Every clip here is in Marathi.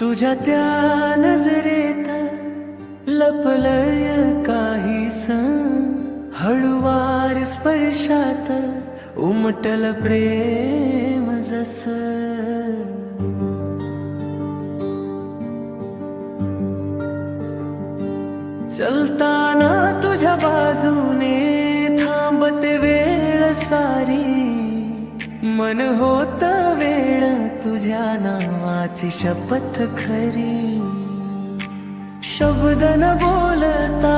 तुझ्या त्या नजरेत लपलय काहीस हळुवार स्पर्शात उमटल प्रेम जस. चलताना तुझ्या बाजूने थांबते वेळ सारी. मन होत वेळ तुझ्या नावाची शपथ खरी. शब्द न बोलता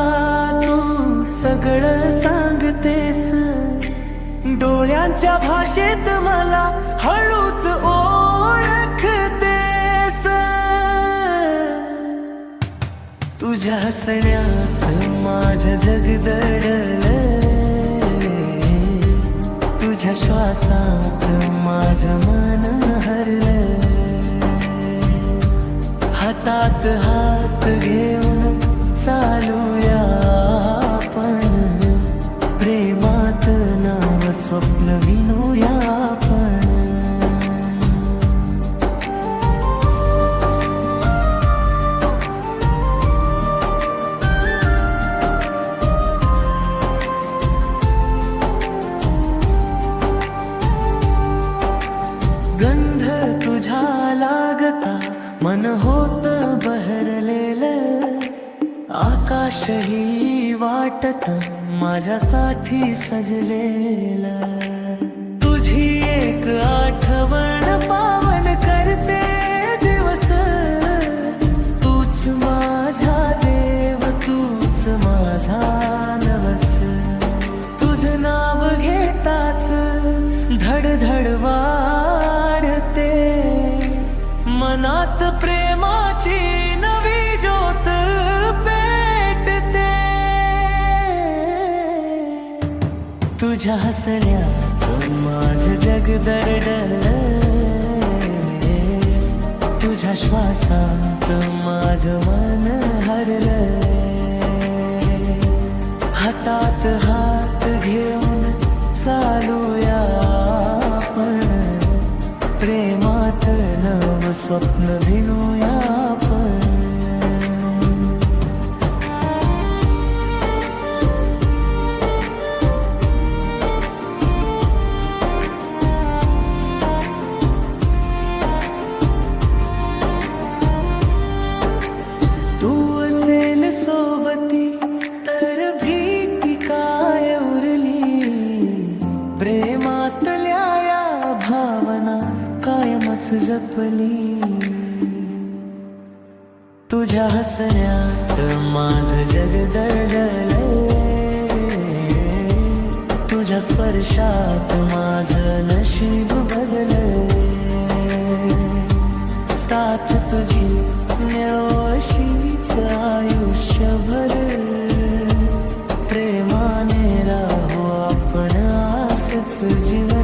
तू सगळं सांगतेस. डोळ्यांच्या भाषेत मला हळूच ओळखतेस. तुझ्या हसण्यात माझं जग तुझ्या श्वासात मन होत बहरलेलं आकाशही वाटत माझ्यासाठी सजलेलं. तुझी एक आठवण पावन करते दिवस तूच माझा देव तूच माझा नवस. तुझं नाव घेताच धडधड मनात प्रेमाची नवी ज्योत पेटते. तुझ्या हसण्या माझं जग दरडल. तुझ्या श्वासात माझं मन हरलं. हातात स्वप्न भिणूया तुलाच जपली तुझ्या हसण्यात माझ जग दडले तुझ्या स्पर्शात माझ नशीब बदलले साथ तुझी निळोशीच आयुष्यभर. प्रेमाने राहू आपण आसच जीवन.